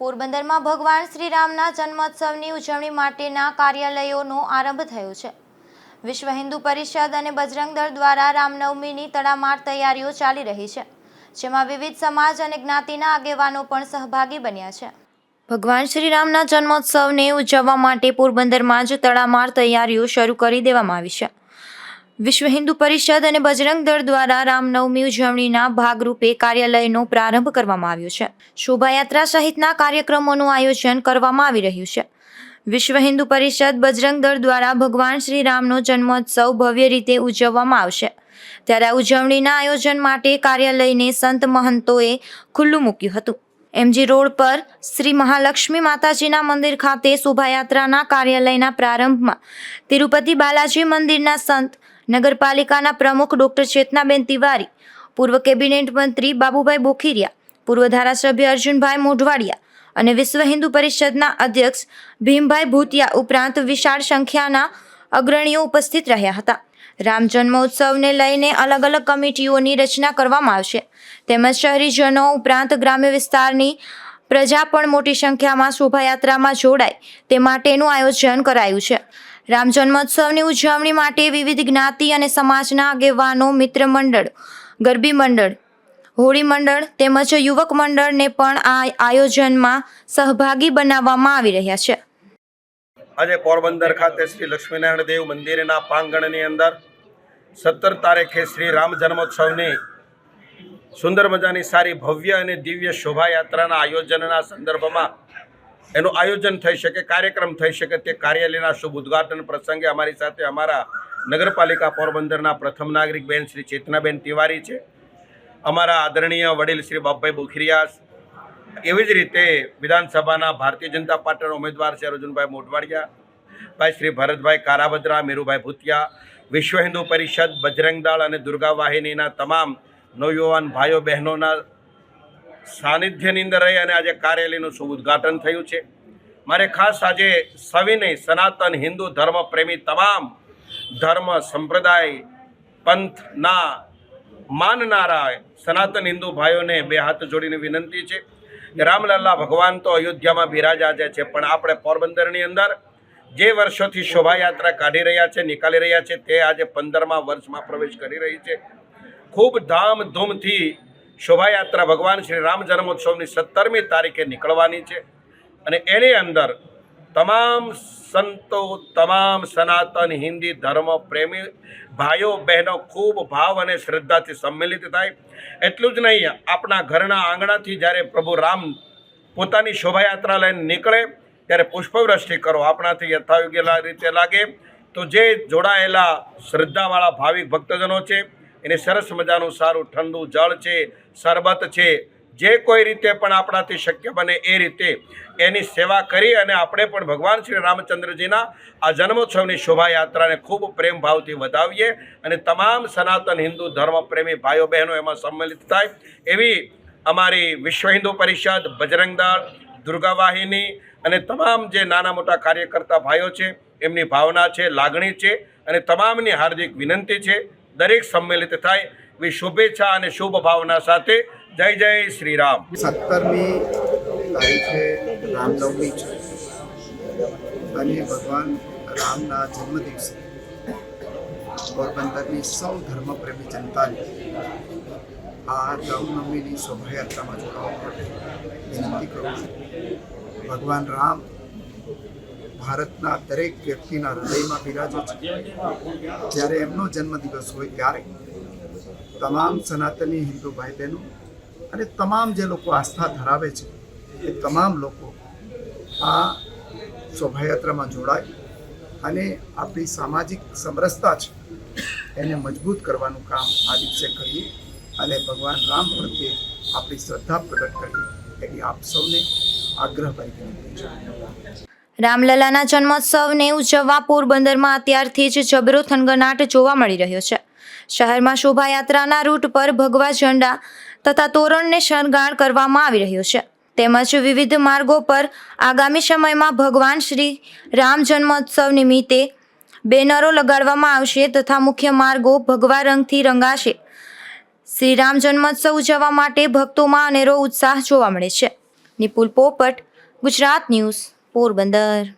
પોરબંદરમાં ભગવાન શ્રી રામના જન્મોત્સવની ઉજવણી માટેના કાર્યાલયોનો આરંભ થયો છે. વિશ્વ હિન્દુ પરિષદ અને બજરંગ દળ દ્વારા રામનવમીની તડામાર તૈયારીઓ ચાલી રહી છે, જેમાં વિવિધ સમાજ અને જ્ઞાતિના આગેવાનો પણ સહભાગી બન્યા છે. ભગવાન શ્રીરામના જન્મોત્સવને ઉજવવા માટે પોરબંદરમાં જ તડામાર તૈયારીઓ શરૂ કરી દેવામાં આવી છે. વિશ્વ હિન્દુ પરિષદ અને બજરંગ દળ દ્વારા રામનવમી ઉજવણીના ભાગરૂપે કાર્યાલયનો પ્રારંભ કરવામાં આવ્યો છે. શોભાયાત્રા સહિતના કાર્યક્રમોનું આયોજન કરવામાં આવી રહ્યું છે. વિશ્વ હિન્દુ પરિષદ બજરંગ દળ દ્વારા ભગવાન શ્રી રામનો જન્મોત્સવ ભવ્ય રીતે ઉજવવામાં આવશે. ત્યારે ઉજવણીના આયોજન માટે કાર્યાલયને સંત મહંતોએ ખુલ્લું મૂક્યું હતું. એમજી રોડ પર શ્રી મહાલક્ષ્મી માતાજીના મંદિર ખાતે શોભાયાત્રાના કાર્યાલયના પ્રારંભમાં તિરુપતિ બાલાજી મંદિરના સંત નગરપાલિકાના પ્રમુખ ડોક્ટર ચેતનાબેન તિવારી, પૂર્વ કેબિનેટ મંત્રી બાબુભાઈ બોખીરિયા, પૂર્વ ધારાસભ્ય અર્જુનભાઈ મોઢવાડિયા અને વિશ્વ હિન્દુ પરિષદના અધ્યક્ષ ભીમભાઈ ભૂતિયા ઉપરાંત વિશાળ સંખ્યાના અગ્રણીઓ ઉપસ્થિત રહ્યા હતા. રામ જન્મોત્સવને લઈને અલગ અલગ કમિટીઓની રચના કરવામાં આવશે. તેમજ શહેરીજનો ઉપરાંત ગ્રામ્ય વિસ્તારની પ્રજા પણ મોટી સંખ્યામાં શોભાયાત્રામાં જોડાય તે માટેનું આયોજન કરાયું છે. રામ જન્મોત્સવની ઉજવણી માટે વિવિધ જ્ઞાતિ અને સમાજના આગેવાનો, મિત્ર મંડળ, ગરબી મંડળ, હોળી મંડળ તેમજ યુવક મંડળને પણ આ આયોજનમાં સહભાગી બનાવવામાં આવી રહ્યા છે. આજે પોરબંદર ખાતે શ્રી લક્ષ્મીનારાયણ દેવ મંદિરના પ્રાંગણની અંદર સત્તર તારીખે શ્રી રામ જન્મોત્સવની સુંદર મજાની સારી ભવ્ય અને દિવ્ય શોભાયાત્રાના આયોજનના સંદર્ભમાં એનું આયોજન થઈ શકે, કાર્યક્રમ થઈ શકે તે કાર્યાલયના શુભ ઉદ્ઘાટન પ્રસંગે અમારી સાથે અમારા નગરપાલિકા પોરબંદરના પ્રથમ નાગરિક બેન શ્રી ચેતનાબેન તિવારી છે. અમારા આદરણીય વડીલ શ્રી બાપભાઈ બુખરિયા એવી જ રીતે વિધાનસભાના ભારતીય જનતા પાર્ટીના ઉમેદવાર છે અર્જુનભાઈ મોઢવાડિયા, ભાઈ શ્રી ભરતભાઈ કારાબદ્રા મીરુભાઈ ભૂતિયા, વિશ્વ હિન્દુ પરિષદ બજરંગ દળ અને દુર્ગા વાહિનીના તમામ નવયુવાન ભાઈઓ બહેનોના સાનિધ્યની અંદર રહી અને આજે કાર્યાલયનું શુભ ઉદ્ઘાટન થયું છે. મારે ખાસ આજે સવિનય સનાતન હિન્દુ ધર્મ પ્રેમી તમામ ધર્મ સંપ્રદાય, પંથના, માનનારા સનાતન હિન્દુ ભાઈઓને બે હાથ જોડીને વિનંતી છે રામલલ્લા ભગવાન તો અયોધ્યામાં બિરાજા છે, પણ આપણે પોરબંદરની અંદર જે વર્ષોથી શોભાયાત્રા કાઢી રહ્યા છે, નીકાળી રહ્યા છે, તે આજે પંદરમા વર્ષમાં પ્રવેશ કરી રહી છે. ખૂબ ધામધૂમથી શોભાયાત્રા ભગવાન શ્રી રામ જન્મોત્સવની સત્તરમી તારીખે નીકળવાની છે અને એની અંદર તમામ સંતો, તમામ સનાતન હિન્દી ધર્મ પ્રેમી ભાઈઓ, બહેનો ખૂબ ભાવ અને શ્રદ્ધાથી સંમેલિત થાય. એટલું જ નહીં, આપણા ઘરના આંગણાથી જ્યારે પ્રભુ રામ પોતાની શોભાયાત્રા લઈને નીકળે, ત્યારે પુષ્પવૃષ્ટિ કરો, આપણાથી યથાયોગ્ય રીતે લાગે. તો જે જોડાયેલા શ્રદ્ધાવાળા ભાવિક ભક્તજનો છે એને સરસ મજાનું સારું ઠંડુ જળ છે, શરબત છે, જે કોઈ રીતે પણ આપણાથી શક્ય બને એ રીતે એની સેવા કરી અને આપણે પણ ભગવાન શ્રી રામચંદ્રજીના આ જન્મોત્સવની શોભાયાત્રાને ખૂબ પ્રેમ ભાવથી વધાવીએ અને તમામ સનાતન હિન્દુ ધર્મ પ્રેમી ભાઈઓ બહેનો એમાં સંમેલિત થાય એવી અમારી વિશ્વ હિન્દુ પરિષદ, બજરંગ દળ, દુર્ગા વાહિની અને તમામ જે નાના મોટા કાર્યકર્તા ભાઈઓ છે, એમની ભાવના છે, લાગણી છે અને તમામની હાર્દિક વિનંતી છે. દરેક સંમેલિત થાય. એવી શુભેચ્છા અને શુભ ભાવના સાથે જય જય શ્રી રામ સત્તરમી તારીખે રામનવમી છે. અને ભગવાન રામના જન્મદિવસે પોરબંદરની સૌ ધર્મપ્રેમી જનતાને આ રામનવમીની શોભાયાત્રામાં જોડાવા માટે વિનંતી કરું છું. ભગવાન રામ ભારતના દરેક વ્યક્તિના હૃદયમાં બિરાજો છે. જ્યારે એમનો જન્મદિવસ હોય ત્યારે તમામ સનાતની હિન્દુ ભાઈ બહેનો અને તમામ જે લોકો આસ્થા ધરાવે છે, એ તમામ લોકો આ શોભાયાત્રામાં જોડાય અને આપણી સામાજિક સમરસતા છે, એને મજબૂત કરવાનું કામ આ દિવસે કરીએ અને ભગવાન રામ પ્રત્યે આપણી શ્રદ્ધા પ્રગટ કરીએ એની આપ સૌને આગ્રહભરી વિનંતી છે. રામલલાના જન્મોત્સવને ઉજવવા પોરબંદરમાં અત્યારથી જ જબરો થનગનાટ જોવા મળી રહ્યો છે. શહેરમાં શોભાયાત્રાના રૂટ પર ભગવા ઝંડા તથા તોરણને શણગાર કરવામાં આવી રહ્યો છે. તેમજ વિવિધ માર્ગો પર આગામી સમયમાં ભગવાન શ્રી રામ જન્મોત્સવ નિમિત્તે બેનરો લગાડવામાં આવશે તથા મુખ્ય માર્ગો ભગવા રંગથી રંગાશે. શ્રી રામ જન્મોત્સવ ઉજવવા માટે ભક્તોમાં અનેરો ઉત્સાહ જોવા મળે છે. નિપુલ પોપટ, ગુજરાત ન્યૂઝ. પોરબંદર.